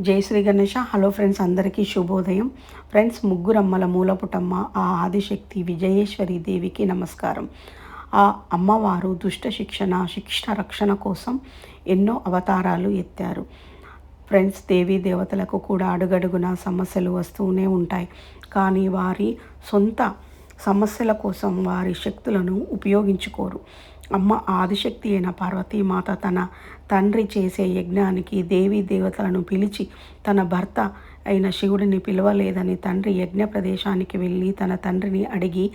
జై Shri Ganesha. Hello friends అందరికీ శుభోదయం. ఫ్రెండ్స్ ముగ్గురమ్మల మూలపుటమ్మ ఆ ఆదిశక్తి విజయేశ్వరి దేవికి నమస్కారం. ఆ అమ్మవారు దుష్ట శిక్షణ శిక్షణ రక్షణ కోసం ఎన్నో అవతారాలు ఎత్తారు. ఫ్రెండ్స్ దేవీ దేవతలకు కూడా అడుగడుగున సమస్యలు వస్తూనే ఉంటాయి. కానీ వారి సొంత సమస్యల కోసం వారి శక్తులను ఉపయోగించుకోరు. అమ్మ ఆదిశక్తి అయిన పార్వతీమాత తన తండ్రి చేసే యజ్ఞానికి దేవీ దేవతలను పిలిచి తన భర్త అయిన శివుడిని పిలవలేదని తండ్రి యజ్ఞ ప్రదేశానికి వెళ్ళి తన తండ్రిని అడిగి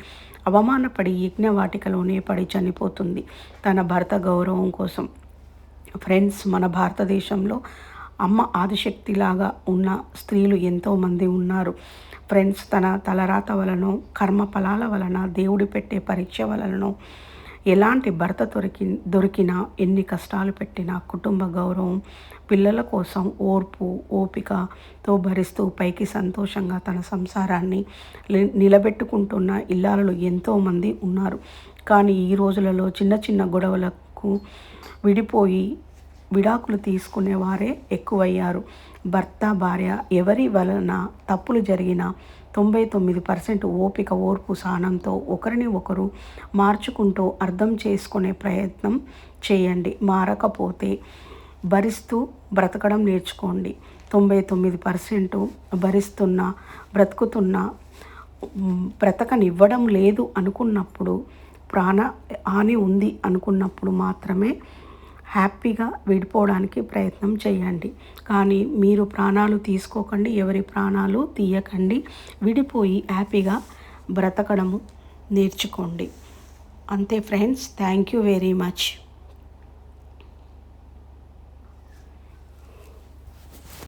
అవమానపడి యజ్ఞవాటికలోనే పడి చనిపోతుంది. తన భర్త గౌరవం కోసం. ఫ్రెండ్స్ మన భారతదేశంలో అమ్మ ఆదిశక్తిలాగా ఉన్న స్త్రీలు ఎంతోమంది ఉన్నారు. ఫ్రెండ్స్ తన తలరాత వలన కర్మ ఫలాల వలన దేవుడు పెట్టే పరీక్ష వలనో ఎలాంటి భర్త దొరికి దొరికినా ఎన్ని కష్టాలు పెట్టినా కుటుంబ గౌరవం పిల్లల కోసం ఓర్పు ఓపికతో భరిస్తూ పైకి సంతోషంగా తన సంసారాన్ని నిలబెట్టుకుంటున్న ఇల్లాలలో ఎంతోమంది ఉన్నారు. కానీ ఈ రోజులలో చిన్న చిన్న గొడవలకు విడిపోయి విడాకులు తీసుకునేవారే ఎక్కువయ్యారు. భర్త భార్య ఎవరి వలన తప్పులు జరిగినా తొంభై తొమ్మిది పర్సెంట్ ఓపిక ఓర్పు సహనంతో ఒకరిని ఒకరు మార్చుకుంటూ అర్థం చేసుకునే ప్రయత్నం చేయండి. మారకపోతే భరిస్తూ బ్రతకడం నేర్చుకోండి. తొంభై తొమ్మిది పర్సెంట్ భరిస్తున్న బ్రతుకుతున్న బ్రతకనివ్వడం లేదు అనుకున్నప్పుడు ప్రాణ హాని ఉంది అనుకున్నప్పుడు మాత్రమే హ్యాపీగా విడిపోవడానికి ప్రయత్నం చేయండి. కానీ మీరు ప్రాణాలు తీసుకోకండి ఎవరి ప్రాణాలు తీయకండి. విడిపోయి హ్యాపీగా బ్రతకడము నేర్చుకోండి. అంతే friends thank you very much.